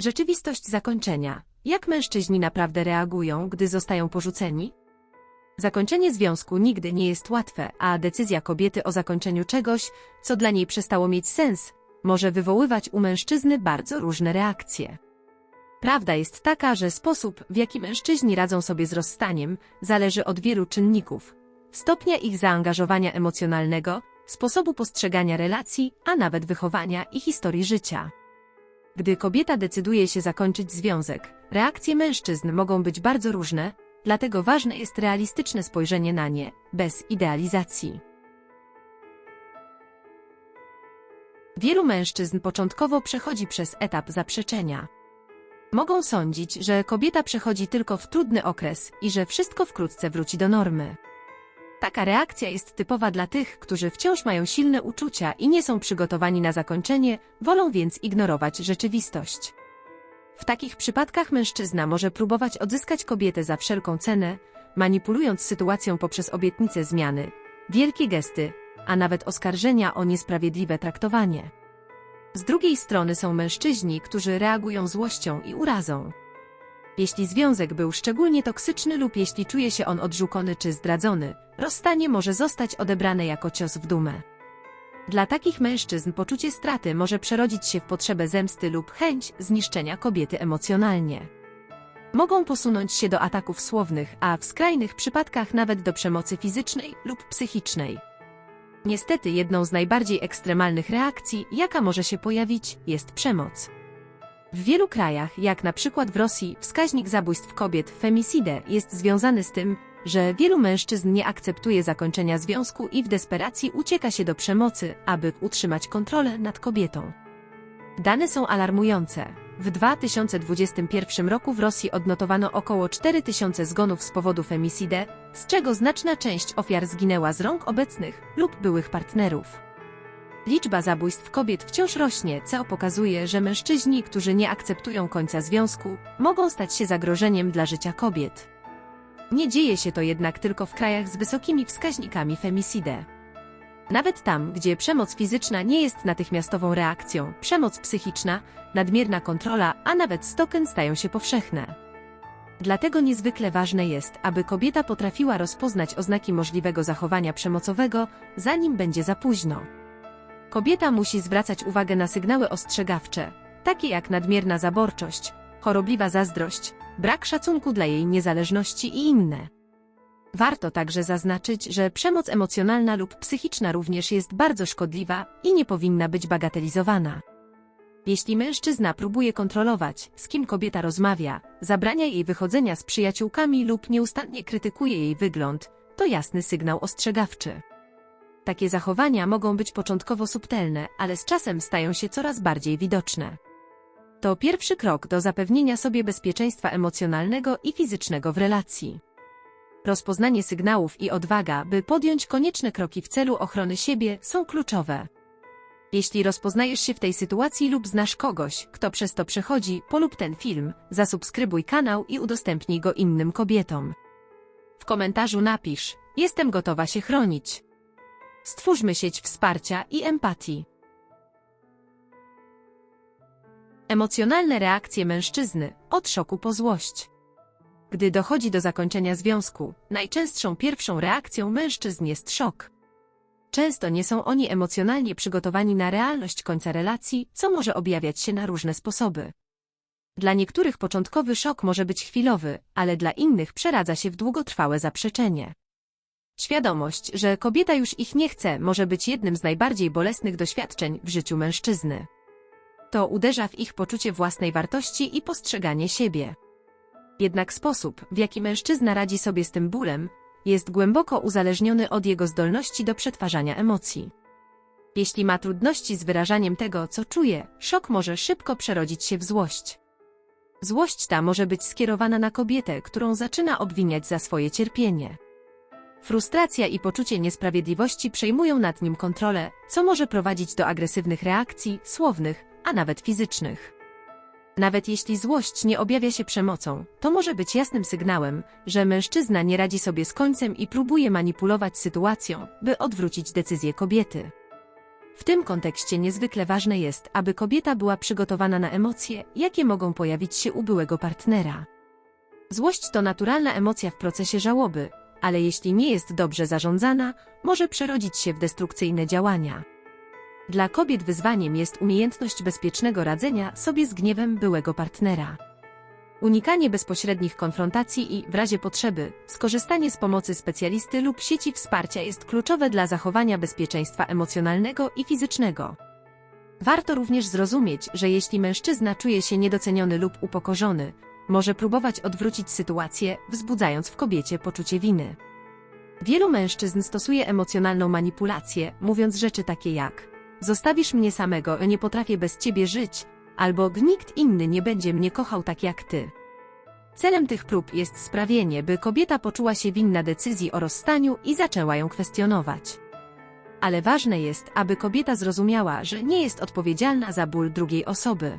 Rzeczywistość zakończenia. Jak mężczyźni naprawdę reagują, gdy zostają porzuceni? Zakończenie związku nigdy nie jest łatwe, a decyzja kobiety o zakończeniu czegoś, co dla niej przestało mieć sens, może wywoływać u mężczyzny bardzo różne reakcje. Prawda jest taka, że sposób, w jaki mężczyźni radzą sobie z rozstaniem, zależy od wielu czynników. Stopnia ich zaangażowania emocjonalnego, sposobu postrzegania relacji, a nawet wychowania i historii życia. Gdy kobieta decyduje się zakończyć związek, reakcje mężczyzn mogą być bardzo różne, dlatego ważne jest realistyczne spojrzenie na nie, bez idealizacji. Wielu mężczyzn początkowo przechodzi przez etap zaprzeczenia. Mogą sądzić, że kobieta przechodzi tylko w trudny okres i że wszystko wkrótce wróci do normy. Taka reakcja jest typowa dla tych, którzy wciąż mają silne uczucia i nie są przygotowani na zakończenie, wolą więc ignorować rzeczywistość. W takich przypadkach mężczyzna może próbować odzyskać kobietę za wszelką cenę, manipulując sytuacją poprzez obietnice zmiany, wielkie gesty, a nawet oskarżenia o niesprawiedliwe traktowanie. Z drugiej strony są mężczyźni, którzy reagują złością i urazą. Jeśli związek był szczególnie toksyczny lub jeśli czuje się on odrzucony czy zdradzony, rozstanie może zostać odebrane jako cios w dumę. Dla takich mężczyzn poczucie straty może przerodzić się w potrzebę zemsty lub chęć zniszczenia kobiety emocjonalnie. Mogą posunąć się do ataków słownych, a w skrajnych przypadkach nawet do przemocy fizycznej lub psychicznej. Niestety jedną z najbardziej ekstremalnych reakcji, jaka może się pojawić, jest przemoc. W wielu krajach, jak na przykład w Rosji, wskaźnik zabójstw kobiet femicide jest związany z tym, że wielu mężczyzn nie akceptuje zakończenia związku i w desperacji ucieka się do przemocy, aby utrzymać kontrolę nad kobietą. Dane są alarmujące. W 2021 roku w Rosji odnotowano około 4000 zgonów z powodu femicide, z czego znaczna część ofiar zginęła z rąk obecnych lub byłych partnerów. Liczba zabójstw kobiet wciąż rośnie, co pokazuje, że mężczyźni, którzy nie akceptują końca związku, mogą stać się zagrożeniem dla życia kobiet. Nie dzieje się to jednak tylko w krajach z wysokimi wskaźnikami femicide. Nawet tam, gdzie przemoc fizyczna nie jest natychmiastową reakcją, przemoc psychiczna, nadmierna kontrola, a nawet stoken stają się powszechne. Dlatego niezwykle ważne jest, aby kobieta potrafiła rozpoznać oznaki możliwego zachowania przemocowego, zanim będzie za późno. Kobieta musi zwracać uwagę na sygnały ostrzegawcze, takie jak nadmierna zaborczość, chorobliwa zazdrość, brak szacunku dla jej niezależności i inne. Warto także zaznaczyć, że przemoc emocjonalna lub psychiczna również jest bardzo szkodliwa i nie powinna być bagatelizowana. Jeśli mężczyzna próbuje kontrolować, z kim kobieta rozmawia, zabrania jej wychodzenia z przyjaciółkami lub nieustannie krytykuje jej wygląd, to jasny sygnał ostrzegawczy. Takie zachowania mogą być początkowo subtelne, ale z czasem stają się coraz bardziej widoczne. To pierwszy krok do zapewnienia sobie bezpieczeństwa emocjonalnego i fizycznego w relacji. Rozpoznanie sygnałów i odwaga, by podjąć konieczne kroki w celu ochrony siebie, są kluczowe. Jeśli rozpoznajesz się w tej sytuacji lub znasz kogoś, kto przez to przechodzi, polub ten film, zasubskrybuj kanał i udostępnij go innym kobietom. W komentarzu napisz: Jestem gotowa się chronić. Stwórzmy sieć wsparcia i empatii. Emocjonalne reakcje mężczyzny, od szoku po złość. Gdy dochodzi do zakończenia związku, najczęstszą pierwszą reakcją mężczyzn jest szok. Często nie są oni emocjonalnie przygotowani na realność końca relacji, co może objawiać się na różne sposoby. Dla niektórych początkowy szok może być chwilowy, ale dla innych przeradza się w długotrwałe zaprzeczenie. Świadomość, że kobieta już ich nie chce, może być jednym z najbardziej bolesnych doświadczeń w życiu mężczyzny. To uderza w ich poczucie własnej wartości i postrzeganie siebie. Jednak sposób, w jaki mężczyzna radzi sobie z tym bólem, jest głęboko uzależniony od jego zdolności do przetwarzania emocji. Jeśli ma trudności z wyrażaniem tego, co czuje, szok może szybko przerodzić się w złość. Złość ta może być skierowana na kobietę, którą zaczyna obwiniać za swoje cierpienie. Frustracja i poczucie niesprawiedliwości przejmują nad nim kontrolę, co może prowadzić do agresywnych reakcji, słownych, a nawet fizycznych. Nawet jeśli złość nie objawia się przemocą, to może być jasnym sygnałem, że mężczyzna nie radzi sobie z końcem i próbuje manipulować sytuacją, by odwrócić decyzję kobiety. W tym kontekście niezwykle ważne jest, aby kobieta była przygotowana na emocje, jakie mogą pojawić się u byłego partnera. Złość to naturalna emocja w procesie żałoby, ale jeśli nie jest dobrze zarządzana, może przerodzić się w destrukcyjne działania. Dla kobiet wyzwaniem jest umiejętność bezpiecznego radzenia sobie z gniewem byłego partnera. Unikanie bezpośrednich konfrontacji i, w razie potrzeby, skorzystanie z pomocy specjalisty lub sieci wsparcia jest kluczowe dla zachowania bezpieczeństwa emocjonalnego i fizycznego. Warto również zrozumieć, że jeśli mężczyzna czuje się niedoceniony lub upokorzony, może próbować odwrócić sytuację, wzbudzając w kobiecie poczucie winy. Wielu mężczyzn stosuje emocjonalną manipulację, mówiąc rzeczy takie jak Zostawisz mnie samego, nie potrafię bez ciebie żyć, albo nikt inny nie będzie mnie kochał tak jak ty. Celem tych prób jest sprawienie, by kobieta poczuła się winna decyzji o rozstaniu i zaczęła ją kwestionować. Ale ważne jest, aby kobieta zrozumiała, że nie jest odpowiedzialna za ból drugiej osoby.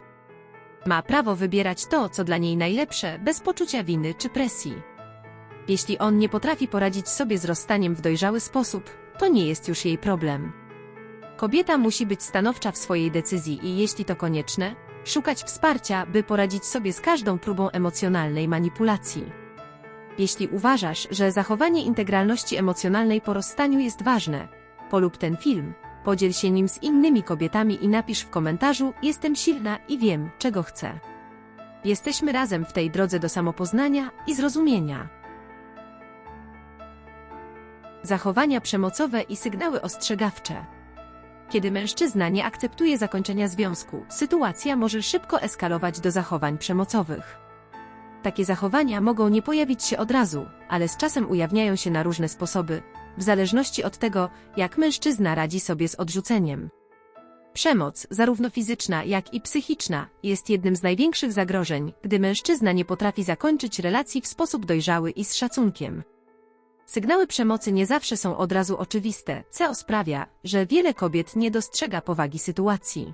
Ma prawo wybierać to, co dla niej najlepsze, bez poczucia winy czy presji. Jeśli on nie potrafi poradzić sobie z rozstaniem w dojrzały sposób, to nie jest już jej problem. Kobieta musi być stanowcza w swojej decyzji i jeśli to konieczne, szukać wsparcia, by poradzić sobie z każdą próbą emocjonalnej manipulacji. Jeśli uważasz, że zachowanie integralności emocjonalnej po rozstaniu jest ważne, polub ten film, podziel się nim z innymi kobietami i napisz w komentarzu: Jestem silna i wiem, czego chcę. Jesteśmy razem w tej drodze do samopoznania i zrozumienia. Zachowania przemocowe i sygnały ostrzegawcze. Kiedy mężczyzna nie akceptuje zakończenia związku, sytuacja może szybko eskalować do zachowań przemocowych. Takie zachowania mogą nie pojawić się od razu, ale z czasem ujawniają się na różne sposoby, w zależności od tego, jak mężczyzna radzi sobie z odrzuceniem. Przemoc, zarówno fizyczna, jak i psychiczna, jest jednym z największych zagrożeń, gdy mężczyzna nie potrafi zakończyć relacji w sposób dojrzały i z szacunkiem. Sygnały przemocy nie zawsze są od razu oczywiste, co sprawia, że wiele kobiet nie dostrzega powagi sytuacji.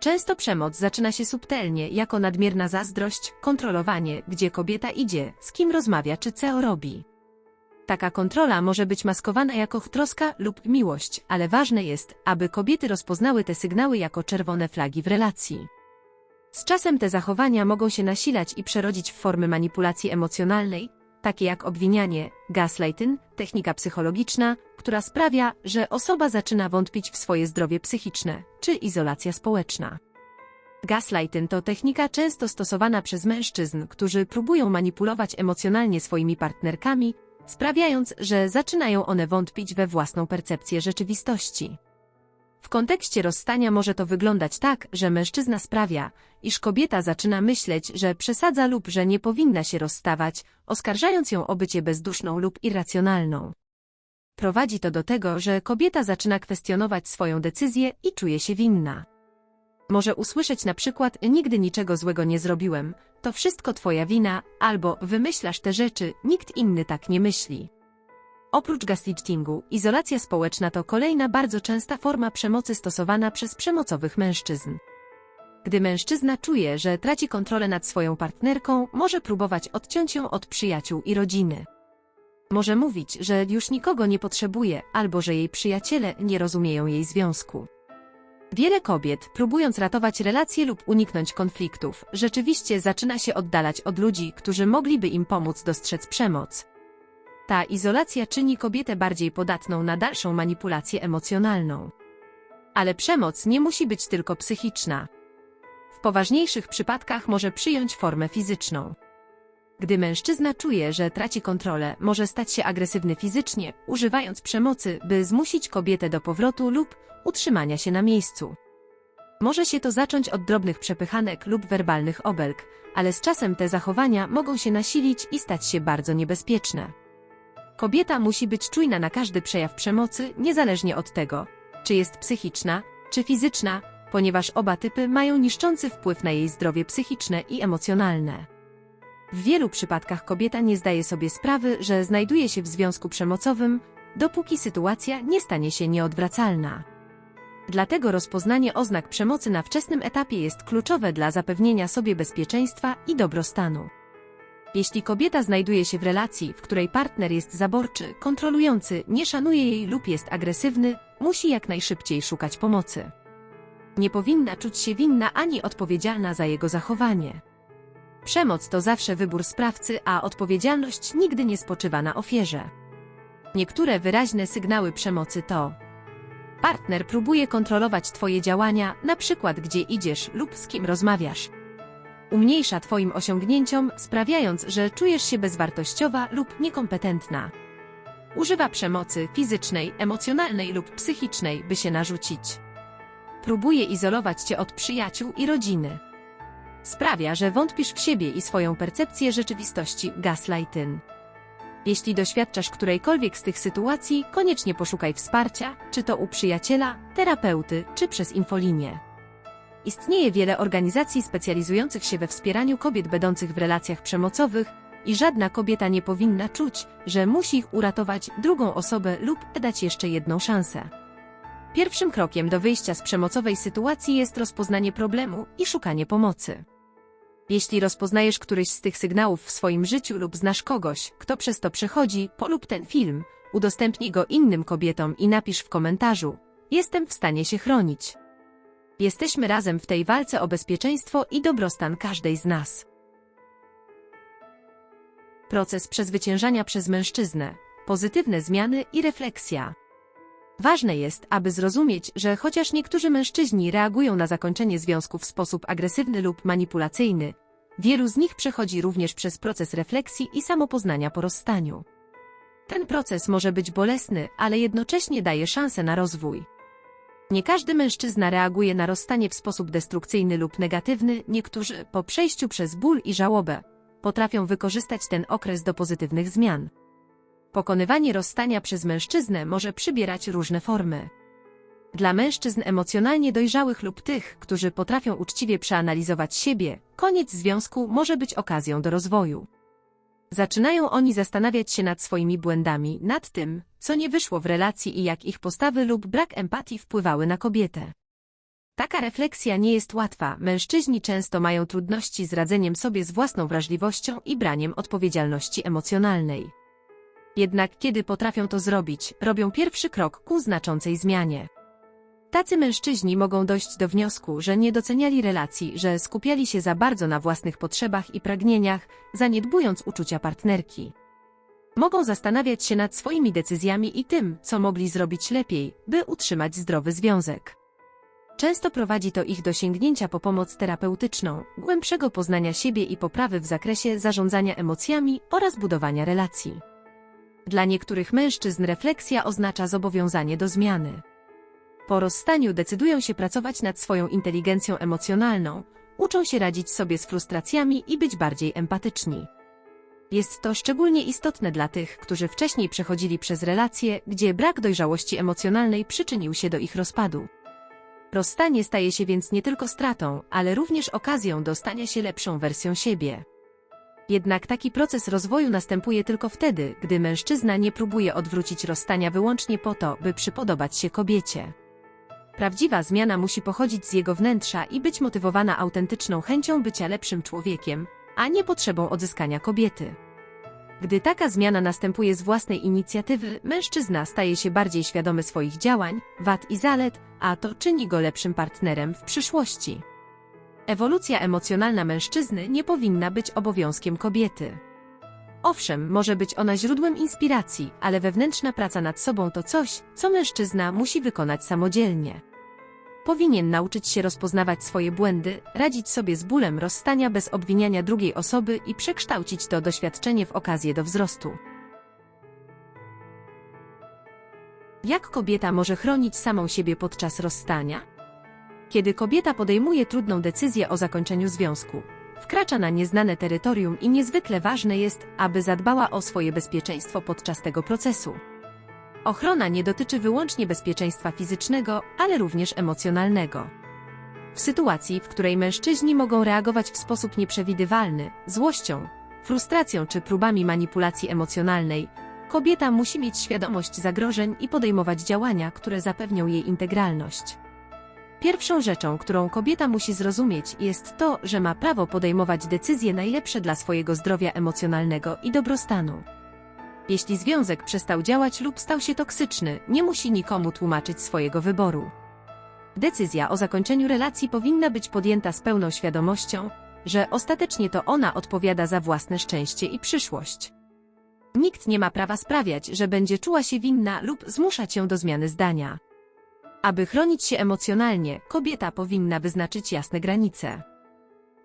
Często przemoc zaczyna się subtelnie, jako nadmierna zazdrość, kontrolowanie, gdzie kobieta idzie, z kim rozmawia czy co robi. Taka kontrola może być maskowana jako troska lub miłość, ale ważne jest, aby kobiety rozpoznały te sygnały jako czerwone flagi w relacji. Z czasem te zachowania mogą się nasilać i przerodzić w formy manipulacji emocjonalnej, takie jak obwinianie, gaslighting, technika psychologiczna, która sprawia, że osoba zaczyna wątpić w swoje zdrowie psychiczne, czy izolacja społeczna. Gaslighting to technika często stosowana przez mężczyzn, którzy próbują manipulować emocjonalnie swoimi partnerkami, sprawiając, że zaczynają one wątpić we własną percepcję rzeczywistości. W kontekście rozstania może to wyglądać tak, że mężczyzna sprawia, iż kobieta zaczyna myśleć, że przesadza lub że nie powinna się rozstawać, oskarżając ją o bycie bezduszną lub irracjonalną. Prowadzi to do tego, że kobieta zaczyna kwestionować swoją decyzję i czuje się winna. Może usłyszeć na przykład nigdy niczego złego nie zrobiłem, to wszystko twoja wina, albo wymyślasz te rzeczy, nikt inny tak nie myśli. Oprócz gaslightingu, izolacja społeczna to kolejna bardzo częsta forma przemocy stosowana przez przemocowych mężczyzn. Gdy mężczyzna czuje, że traci kontrolę nad swoją partnerką, może próbować odciąć ją od przyjaciół i rodziny. Może mówić, że już nikogo nie potrzebuje, albo że jej przyjaciele nie rozumieją jej związku. Wiele kobiet, próbując ratować relacje lub uniknąć konfliktów, rzeczywiście zaczyna się oddalać od ludzi, którzy mogliby im pomóc dostrzec przemoc. Ta izolacja czyni kobietę bardziej podatną na dalszą manipulację emocjonalną. Ale przemoc nie musi być tylko psychiczna. W poważniejszych przypadkach może przyjąć formę fizyczną. Gdy mężczyzna czuje, że traci kontrolę, może stać się agresywny fizycznie, używając przemocy, by zmusić kobietę do powrotu lub utrzymania się na miejscu. Może się to zacząć od drobnych przepychanek lub werbalnych obelg, ale z czasem te zachowania mogą się nasilić i stać się bardzo niebezpieczne. Kobieta musi być czujna na każdy przejaw przemocy, niezależnie od tego, czy jest psychiczna, czy fizyczna, ponieważ oba typy mają niszczący wpływ na jej zdrowie psychiczne i emocjonalne. W wielu przypadkach kobieta nie zdaje sobie sprawy, że znajduje się w związku przemocowym, dopóki sytuacja nie stanie się nieodwracalna. Dlatego rozpoznanie oznak przemocy na wczesnym etapie jest kluczowe dla zapewnienia sobie bezpieczeństwa i dobrostanu. Jeśli kobieta znajduje się w relacji, w której partner jest zaborczy, kontrolujący, nie szanuje jej lub jest agresywny, musi jak najszybciej szukać pomocy. Nie powinna czuć się winna ani odpowiedzialna za jego zachowanie. Przemoc to zawsze wybór sprawcy, a odpowiedzialność nigdy nie spoczywa na ofierze. Niektóre wyraźne sygnały przemocy to Partner próbuje kontrolować Twoje działania, na przykład gdzie idziesz lub z kim rozmawiasz. Umniejsza Twoim osiągnięciom, sprawiając, że czujesz się bezwartościowa lub niekompetentna. Używa przemocy fizycznej, emocjonalnej lub psychicznej, by się narzucić. Próbuje izolować Cię od przyjaciół i rodziny. Sprawia, że wątpisz w siebie i swoją percepcję rzeczywistości gaslighting. Jeśli doświadczasz którejkolwiek z tych sytuacji, koniecznie poszukaj wsparcia, czy to u przyjaciela, terapeuty, czy przez infolinię. Istnieje wiele organizacji specjalizujących się we wspieraniu kobiet będących w relacjach przemocowych i żadna kobieta nie powinna czuć, że musi ich uratować drugą osobę lub dać jeszcze jedną szansę. Pierwszym krokiem do wyjścia z przemocowej sytuacji jest rozpoznanie problemu i szukanie pomocy. Jeśli rozpoznajesz któryś z tych sygnałów w swoim życiu lub znasz kogoś, kto przez to przechodzi, polub ten film, udostępnij go innym kobietom i napisz w komentarzu: Jestem w stanie się chronić. Jesteśmy razem w tej walce o bezpieczeństwo i dobrostan każdej z nas. Proces przezwyciężania przez mężczyznę, pozytywne zmiany i refleksja. Ważne jest, aby zrozumieć, że chociaż niektórzy mężczyźni reagują na zakończenie związku w sposób agresywny lub manipulacyjny, wielu z nich przechodzi również przez proces refleksji i samopoznania po rozstaniu. Ten proces może być bolesny, ale jednocześnie daje szansę na rozwój. Nie każdy mężczyzna reaguje na rozstanie w sposób destrukcyjny lub negatywny, niektórzy, po przejściu przez ból i żałobę, potrafią wykorzystać ten okres do pozytywnych zmian. Pokonywanie rozstania przez mężczyznę może przybierać różne formy. Dla mężczyzn emocjonalnie dojrzałych lub tych, którzy potrafią uczciwie przeanalizować siebie, koniec związku może być okazją do rozwoju. Zaczynają oni zastanawiać się nad swoimi błędami, nad tym, co nie wyszło w relacji i jak ich postawy lub brak empatii wpływały na kobietę. Taka refleksja nie jest łatwa, mężczyźni często mają trudności z radzeniem sobie z własną wrażliwością i braniem odpowiedzialności emocjonalnej. Jednak kiedy potrafią to zrobić, robią pierwszy krok ku znaczącej zmianie. Tacy mężczyźni mogą dojść do wniosku, że nie doceniali relacji, że skupiali się za bardzo na własnych potrzebach i pragnieniach, zaniedbując uczucia partnerki. Mogą zastanawiać się nad swoimi decyzjami i tym, co mogli zrobić lepiej, by utrzymać zdrowy związek. Często prowadzi to ich do sięgnięcia po pomoc terapeutyczną, głębszego poznania siebie i poprawy w zakresie zarządzania emocjami oraz budowania relacji. Dla niektórych mężczyzn refleksja oznacza zobowiązanie do zmiany. Po rozstaniu decydują się pracować nad swoją inteligencją emocjonalną, uczą się radzić sobie z frustracjami i być bardziej empatyczni. Jest to szczególnie istotne dla tych, którzy wcześniej przechodzili przez relacje, gdzie brak dojrzałości emocjonalnej przyczynił się do ich rozpadu. Rozstanie staje się więc nie tylko stratą, ale również okazją do stania się lepszą wersją siebie. Jednak taki proces rozwoju następuje tylko wtedy, gdy mężczyzna nie próbuje odwrócić rozstania wyłącznie po to, by przypodobać się kobiecie. Prawdziwa zmiana musi pochodzić z jego wnętrza i być motywowana autentyczną chęcią bycia lepszym człowiekiem, a nie potrzebą odzyskania kobiety. Gdy taka zmiana następuje z własnej inicjatywy, mężczyzna staje się bardziej świadomy swoich działań, wad i zalet, a to czyni go lepszym partnerem w przyszłości. Ewolucja emocjonalna mężczyzny nie powinna być obowiązkiem kobiety. Owszem, może być ona źródłem inspiracji, ale wewnętrzna praca nad sobą to coś, co mężczyzna musi wykonać samodzielnie. Powinien nauczyć się rozpoznawać swoje błędy, radzić sobie z bólem rozstania bez obwiniania drugiej osoby i przekształcić to doświadczenie w okazję do wzrostu. Jak kobieta może chronić samą siebie podczas rozstania? Kiedy kobieta podejmuje trudną decyzję o zakończeniu związku, wkracza na nieznane terytorium i niezwykle ważne jest, aby zadbała o swoje bezpieczeństwo podczas tego procesu. Ochrona nie dotyczy wyłącznie bezpieczeństwa fizycznego, ale również emocjonalnego. W sytuacji, w której mężczyźni mogą reagować w sposób nieprzewidywalny, złością, frustracją czy próbami manipulacji emocjonalnej, kobieta musi mieć świadomość zagrożeń i podejmować działania, które zapewnią jej integralność. Pierwszą rzeczą, którą kobieta musi zrozumieć, jest to, że ma prawo podejmować decyzje najlepsze dla swojego zdrowia emocjonalnego i dobrostanu. Jeśli związek przestał działać lub stał się toksyczny, nie musi nikomu tłumaczyć swojego wyboru. Decyzja o zakończeniu relacji powinna być podjęta z pełną świadomością, że ostatecznie to ona odpowiada za własne szczęście i przyszłość. Nikt nie ma prawa sprawiać, że będzie czuła się winna lub zmuszać ją do zmiany zdania. Aby chronić się emocjonalnie, kobieta powinna wyznaczyć jasne granice.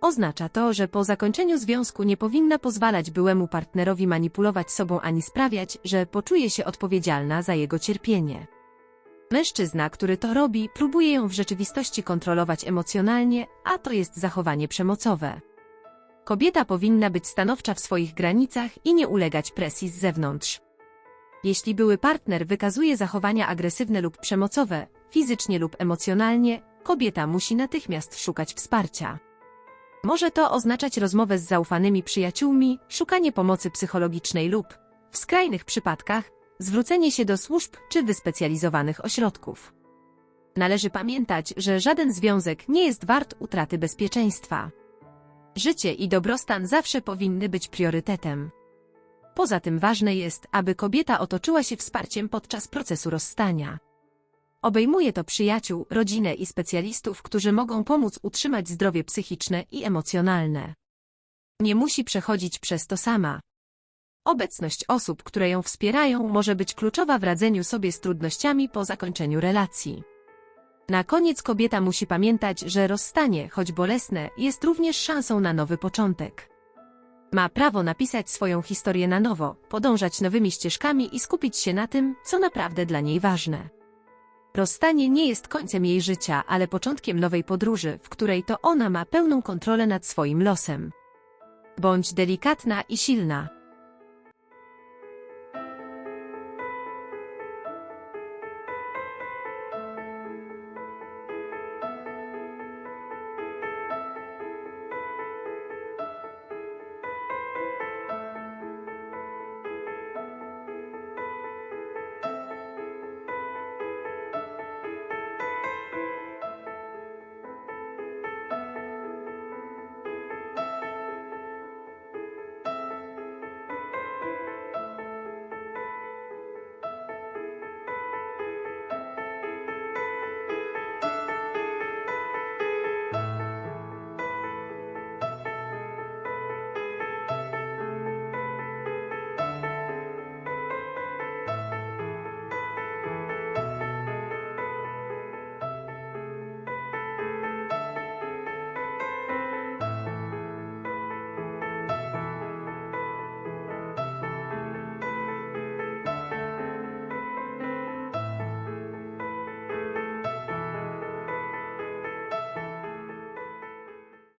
Oznacza to, że po zakończeniu związku nie powinna pozwalać byłemu partnerowi manipulować sobą ani sprawiać, że poczuje się odpowiedzialna za jego cierpienie. Mężczyzna, który to robi, próbuje ją w rzeczywistości kontrolować emocjonalnie, a to jest zachowanie przemocowe. Kobieta powinna być stanowcza w swoich granicach i nie ulegać presji z zewnątrz. Jeśli były partner wykazuje zachowania agresywne lub przemocowe, fizycznie lub emocjonalnie, kobieta musi natychmiast szukać wsparcia. Może to oznaczać rozmowę z zaufanymi przyjaciółmi, szukanie pomocy psychologicznej lub, w skrajnych przypadkach, zwrócenie się do służb czy wyspecjalizowanych ośrodków. Należy pamiętać, że żaden związek nie jest wart utraty bezpieczeństwa. Życie i dobrostan zawsze powinny być priorytetem. Poza tym ważne jest, aby kobieta otoczyła się wsparciem podczas procesu rozstania. Obejmuje to przyjaciół, rodzinę i specjalistów, którzy mogą pomóc utrzymać zdrowie psychiczne i emocjonalne. Nie musi przechodzić przez to sama. Obecność osób, które ją wspierają, może być kluczowa w radzeniu sobie z trudnościami po zakończeniu relacji. Na koniec kobieta musi pamiętać, że rozstanie, choć bolesne, jest również szansą na nowy początek. Ma prawo napisać swoją historię na nowo, podążać nowymi ścieżkami i skupić się na tym, co naprawdę dla niej ważne. Rozstanie nie jest końcem jej życia, ale początkiem nowej podróży, w której to ona ma pełną kontrolę nad swoim losem. Bądź delikatna i silna.